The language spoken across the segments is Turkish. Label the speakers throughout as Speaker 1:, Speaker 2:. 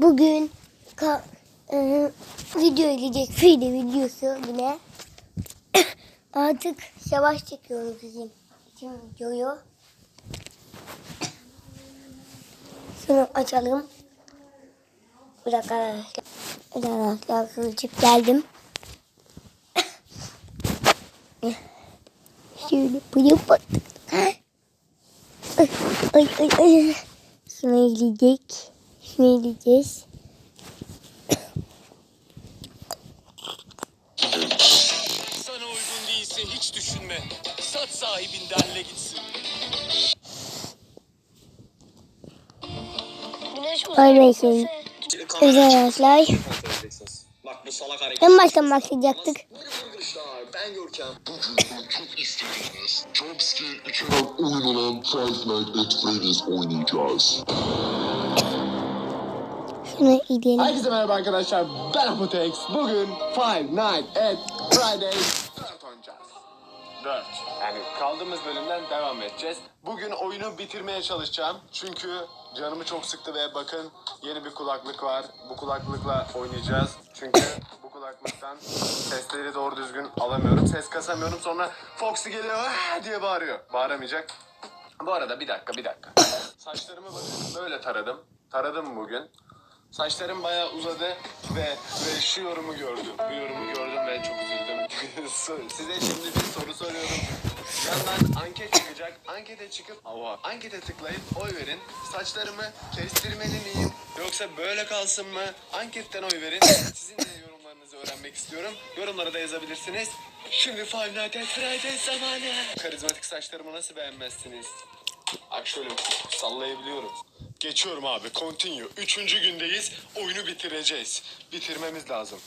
Speaker 1: Bugün e, video gelecek video videosu yine. Artık savaş çekiyoruz bizim için videoyu. Şunu açalım. Bir dakika arkadaşlar. Bir dakika geldim. Şöyle bunu bak. Ay ay ay ay. Şuna Şuna eğileceğiz.
Speaker 2: Sana uygun değilse hiç düşünme. Sat sahibinden gitsin.
Speaker 1: Aynen şey. Özel arkadaşlar.
Speaker 2: Bak bu salak hareket.
Speaker 1: En baştan başlayacaktık.
Speaker 2: Ben Görkem.
Speaker 3: Bugün çok istediğiniz Jumpscare içeren oyun olan Five Nights at Freddy's oynayacağız.
Speaker 1: Şunu eğilelim.
Speaker 4: Herkese merhaba arkadaşlar. Ben Apotex. Bugün Five Nights at Freddy's 4 oynayacağız. 4. Yani kaldığımız bölümden devam edeceğiz. Bugün oyunu bitirmeye çalışacağım. Çünkü canımı çok sıktı ve bakın yeni bir kulaklık var. Bu kulaklıkla oynayacağız. Çünkü bu kulaklıktan sesleri doğru düzgün alamıyorum. Ses kasamıyorum. Sonra Foxy geliyor "Aa!" diye bağırıyor. Bağıramayacak. Bu arada bir dakika bir dakika. Saçlarımı bakın böyle taradım. Taradım bugün. Saçlarım bayağı uzadı ve, ve şu yorumu gördüm. Bu yorumu gördüm ve çok üzüldüm. Size şimdi bir soru soruyorum. Yandan anket çıkacak. Ankete çıkıp Oha. ankete tıklayıp oy verin. Saçlarımı kestirmeli miyim yoksa böyle kalsın mı? Anketten oy verin. Sizin de yorumlarınızı öğrenmek istiyorum. Yorumlara da yazabilirsiniz. Şimdi Five Nights at Freddy's zamanı. Karizmatik saçlarımı nasıl beğenmezsiniz? Bak şöyle sallayabiliyorum. Geçiyorum abi. Continue. Üçüncü gündeyiz. Oyunu bitireceğiz. Bitirmemiz lazım.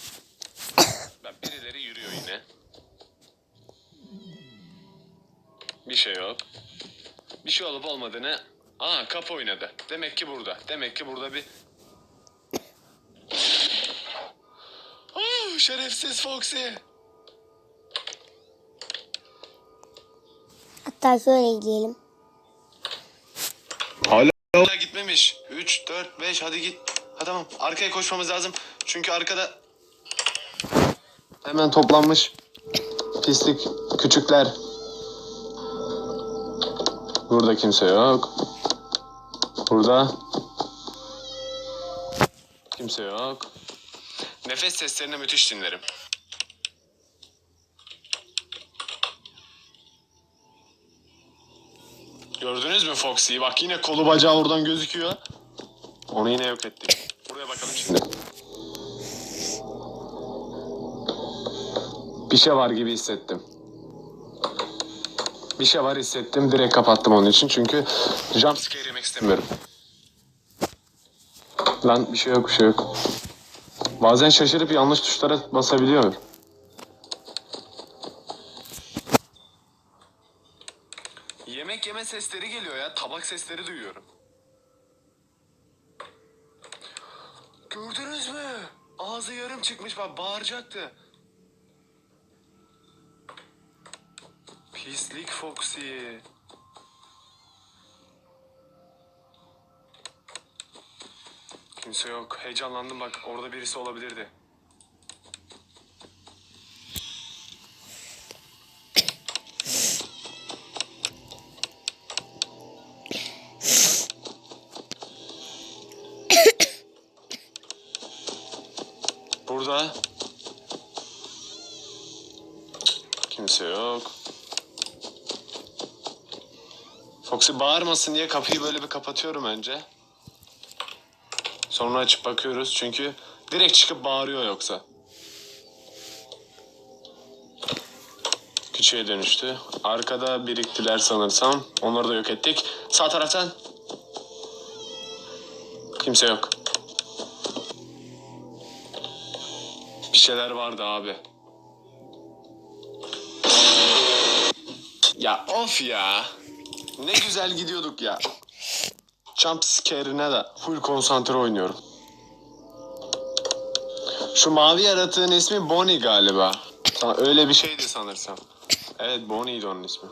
Speaker 4: Ben birileri yürüyor yine. Bir şey yok. Bir şey olup olmadığını... Aa kapı oynadı. Demek ki burada. Demek ki burada bir... Oh, şerefsiz Foxy.
Speaker 1: Hatta şöyle eğilelim.
Speaker 4: Hala gitmemiş. 3, 4, 5 hadi git. Ha tamam arkaya koşmamız lazım. Çünkü arkada hemen toplanmış pislik küçükler. Burada kimse yok. Burada kimse yok. Nefes seslerini müthiş dinlerim. Gördünüz mü Foxy'yi? Bak yine kolu bacağı oradan gözüküyor. Onu yine yok ettik. Buraya bakalım şimdi. Bir şey var gibi hissettim. Bir şey var hissettim. Direkt kapattım onun için. Çünkü jumpscare yemek istemiyorum. Lan bir şey yok bir şey yok. Bazen şaşırıp yanlış tuşlara basabiliyorum. Yemek yeme sesleri geliyor ya. Tabak sesleri duyuyorum. Gördünüz mü? Ağzı yarım çıkmış bak bağıracaktı. Pislik Foxy. Kimse yok. Heyecanlandım bak orada birisi olabilirdi. Burada. Kimse yok. Foxy bağırmasın diye kapıyı böyle bir kapatıyorum önce. Sonra açıp bakıyoruz çünkü direkt çıkıp bağırıyor yoksa. Küçüğe dönüştü. Arkada biriktiler sanırsam. Onları da yok ettik. Sağ taraftan. Kimse yok. Şeyler vardı abi. Ya of ya. Ne güzel gidiyorduk ya. Jump scare'ine de full konsantre oynuyorum. Şu mavi yaratığın ismi Bonnie galiba. Öyle bir şeydi sanırsam. Evet Bonnie'ydi onun ismi.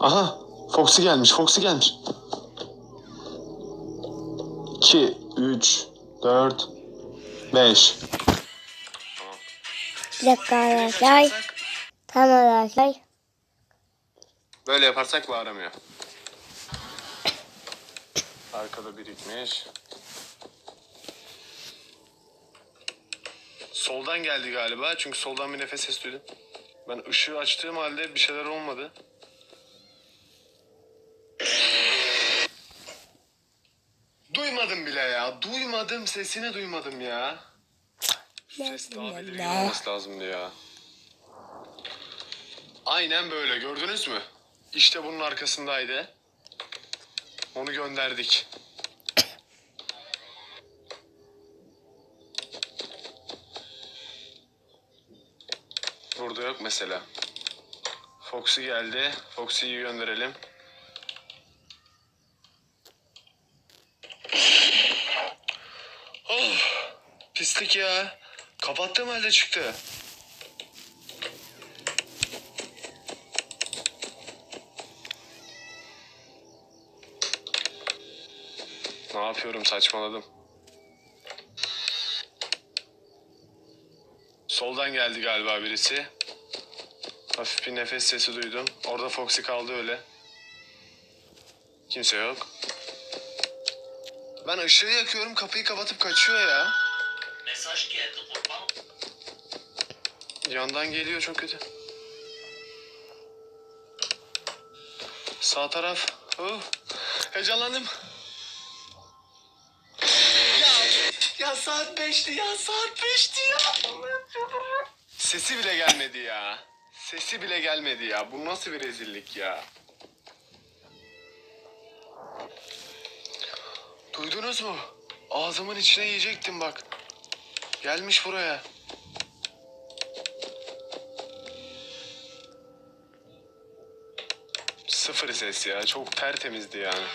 Speaker 4: Aha Foxy gelmiş Foxy gelmiş. 2, 3, 4, 5.
Speaker 1: Bir dakika arkadaşlar. Tamam arkadaşlar.
Speaker 4: Böyle yaparsak bağıramıyor. Arkada birikmiş. Soldan geldi galiba çünkü soldan bir nefes ses duydum. Ben ışığı açtığım halde bir şeyler olmadı. Duymadım bile ya. Duymadım sesini duymadım ya. Şu ses daha belirgin olması lazımdı ya. Aynen böyle gördünüz mü? İşte bunun arkasındaydı. Onu gönderdik. Burada yok mesela. Foxy geldi. Foxy'yi gönderelim. Oh, pislik ya. Kapattığım halde çıktı. Ne yapıyorum saçmaladım. Soldan geldi galiba birisi. Hafif bir nefes sesi duydum. Orada Foxy kaldı öyle. Kimse yok. Ben ışığı yakıyorum kapıyı kapatıp kaçıyor ya.
Speaker 2: Mesaj geldi kurban.
Speaker 4: Yandan geliyor çok kötü. Sağ taraf. Oh, heyecanlandım. Ya, ya saat beşti ya saat beşti ya. Sesi bile gelmedi ya. Sesi bile gelmedi ya. Bu nasıl bir rezillik ya. Duydunuz mu? Ağzımın içine yiyecektim bak. Gelmiş buraya. Sıfır ses ya. Çok tertemizdi yani.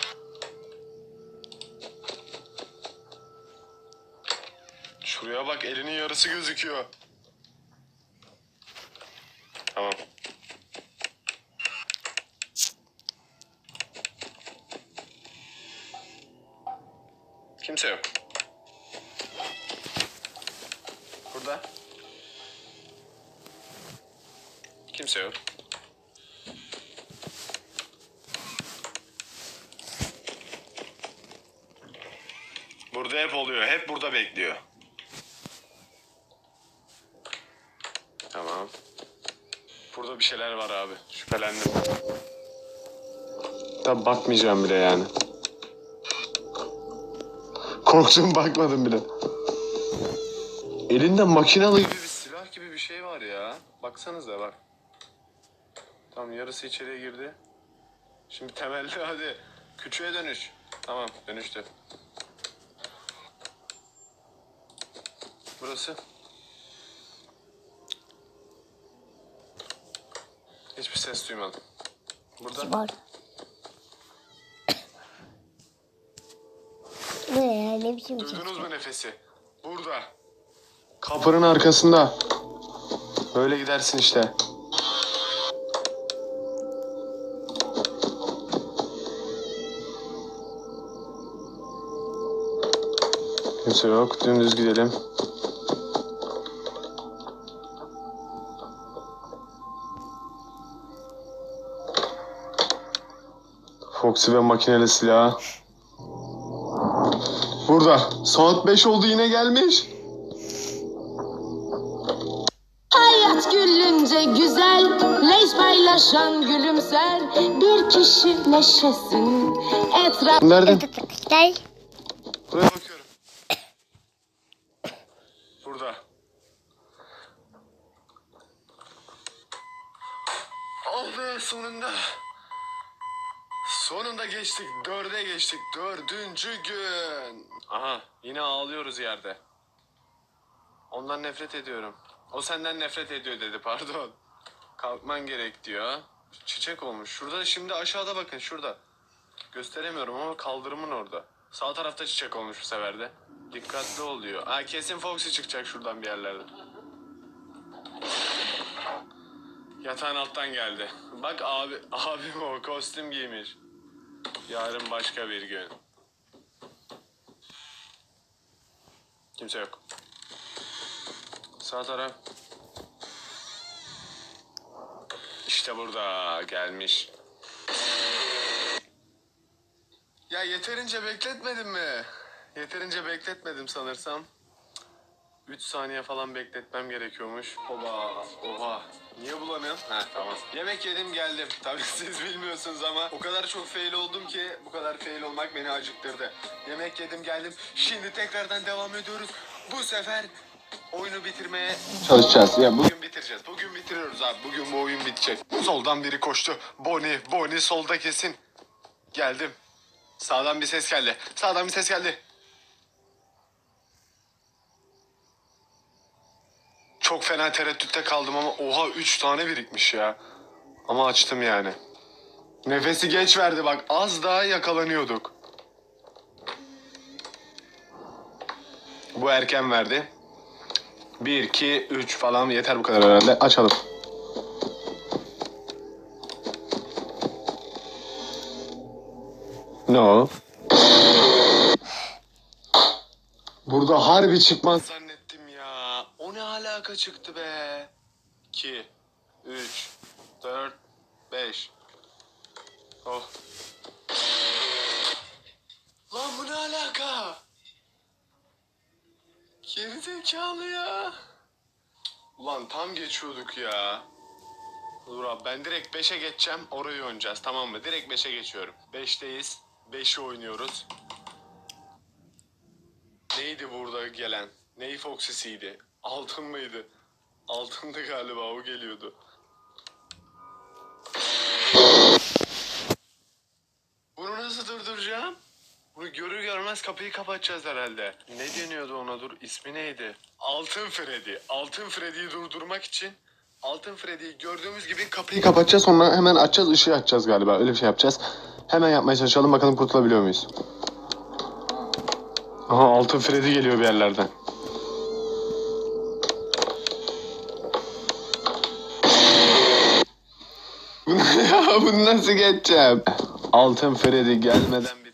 Speaker 4: Şuraya bak elinin yarısı gözüküyor. Tamam. Burada. Kimse yok. Burada hep oluyor. Hep burada bekliyor. Tamam. Burada bir şeyler var abi. Şüphelendim. Tabi bakmayacağım bile yani. Korktum bakmadım bile. Elinde makinalı gibi bir silah gibi bir şey var ya. Baksanıza bak. Tam yarısı içeriye girdi. Şimdi temelde hadi. Küçüğe dönüş. Tamam dönüştü. Burası. Hiçbir ses duymadım. Burada.
Speaker 1: Var. Bu ne ya? Ne biçim?
Speaker 4: Duydunuz mu nefesi? Burada. Kapının arkasında. Böyle gidersin işte. Kimse yok. Dümdüz gidelim. Foxy ve makineli silah. Burada. Saat 5 oldu yine gelmiş.
Speaker 5: Güzel, leş paylaşan gülümser. Bir kişi neşesin, etraf
Speaker 4: Nerede?
Speaker 1: Arkadaşlar.
Speaker 4: Buraya bakıyorum. Burada. Oh be sonunda. Sonunda geçtik. Dörde geçtik. Dördüncü gün. Aha yine ağlıyoruz yerde. Ondan nefret ediyorum. O senden nefret ediyor dedi pardon. Kalkman gerek diyor. Çiçek olmuş. Şurada şimdi aşağıda bakın şurada. Gösteremiyorum ama kaldırımın orada. Sağ tarafta çiçek olmuş bu sefer de. Dikkatli ol diyor. Aa, kesin Foxy çıkacak şuradan bir yerlerden. Yatağın alttan geldi. Bak abi, abim o kostüm giymiş. Yarın başka bir gün. Kimse yok. Sağ taraf. İşte burada gelmiş. Ya yeterince bekletmedim mi? Yeterince bekletmedim sanırsam. 3 saniye falan bekletmem gerekiyormuş. Oba, oha. Niye bulanıyorum? Ha tamam. Yemek yedim geldim. Tabii siz bilmiyorsunuz ama o kadar çok fail oldum ki bu kadar fail olmak beni acıktırdı. Yemek yedim geldim. Şimdi tekrardan devam ediyoruz. Bu sefer oyunu bitirmeye çalışacağız. Ya bugün bitireceğiz. Bugün bitiriyoruz abi. Bugün bu oyun bitecek. Soldan biri koştu. Boni, Boni solda kesin. Geldim. Sağdan bir ses geldi. Sağdan bir ses geldi. Çok fena tereddütte kaldım ama oha 3 tane birikmiş ya. Ama açtım yani. Nefesi geç verdi bak az daha yakalanıyorduk. Bu erken verdi. 1, 2, 3 falan yeter bu kadar herhalde. Açalım. Ne o? Burada harbi çıkmaz zannettim ya. O ne alaka çıktı be? 2, 3, 4, 5. Oh. Lan bu ne alaka? Geri zekalı ya. Ulan tam geçiyorduk ya. Dur abi ben direkt 5'e geçeceğim. Orayı oynayacağız tamam mı? Direkt 5'e geçiyorum. 5'teyiz. 5'i oynuyoruz. Neydi burada gelen? Ney Foxy'siydi? Altın mıydı? Altındı galiba o geliyordu. Bunu görür görmez kapıyı kapatacağız herhalde. Ne deniyordu ona dur? İsmi neydi? Altın Freddy. Altın Freddy'yi durdurmak için Altın Freddy'yi gördüğümüz gibi kapıyı kapatacağız sonra hemen açacağız ışığı açacağız galiba. Öyle bir şey yapacağız. Hemen yapmaya çalışalım bakalım kurtulabiliyor muyuz? Aha Altın Freddy geliyor bir yerlerden. bunu nasıl geçeceğim? Altın Freddy gelmeden bitsin.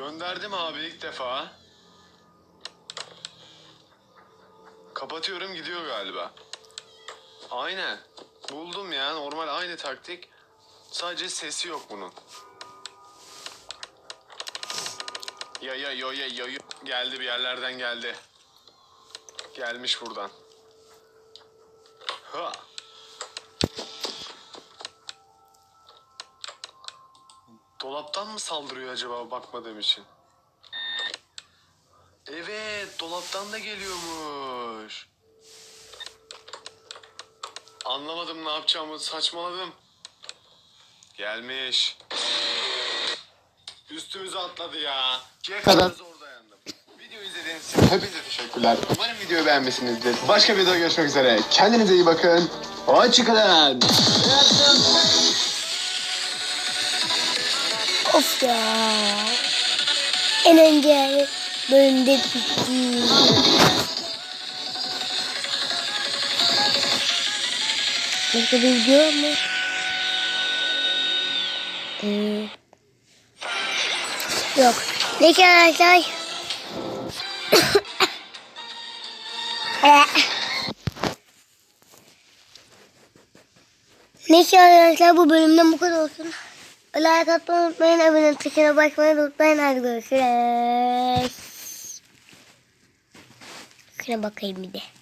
Speaker 4: Gönderdim abi ilk defa. Kapatıyorum gidiyor galiba. Aynen. Buldum ya. Normal aynı taktik. Sadece sesi yok bunun. Ya ya yo ya yo yo. Geldi bir yerlerden geldi. Gelmiş buradan. Ha. Dolaptan mı saldırıyor acaba bakmadığım için? Evet, dolaptan da geliyormuş. Anlamadım ne yapacağımı saçmaladım. Gelmiş. Üstümüze atladı ya. İkiye kadar zor dayandım. Video izlediğiniz için hepinize teşekkürler. Umarım videoyu beğenmişsinizdir. Başka videoda görüşmek üzere. Kendinize iyi bakın. Hoşçakalın.
Speaker 1: Of ya. En önce bölümde bitti. Başka bir video mı? Ee, yok. Neyse arkadaşlar. Neyse arkadaşlar bu bölümden bu kadar olsun. Like atmayı unutmayın. Abone tuşuna basmayı unutmayın. Hadi görüşürüz. Şuna bakayım bir de.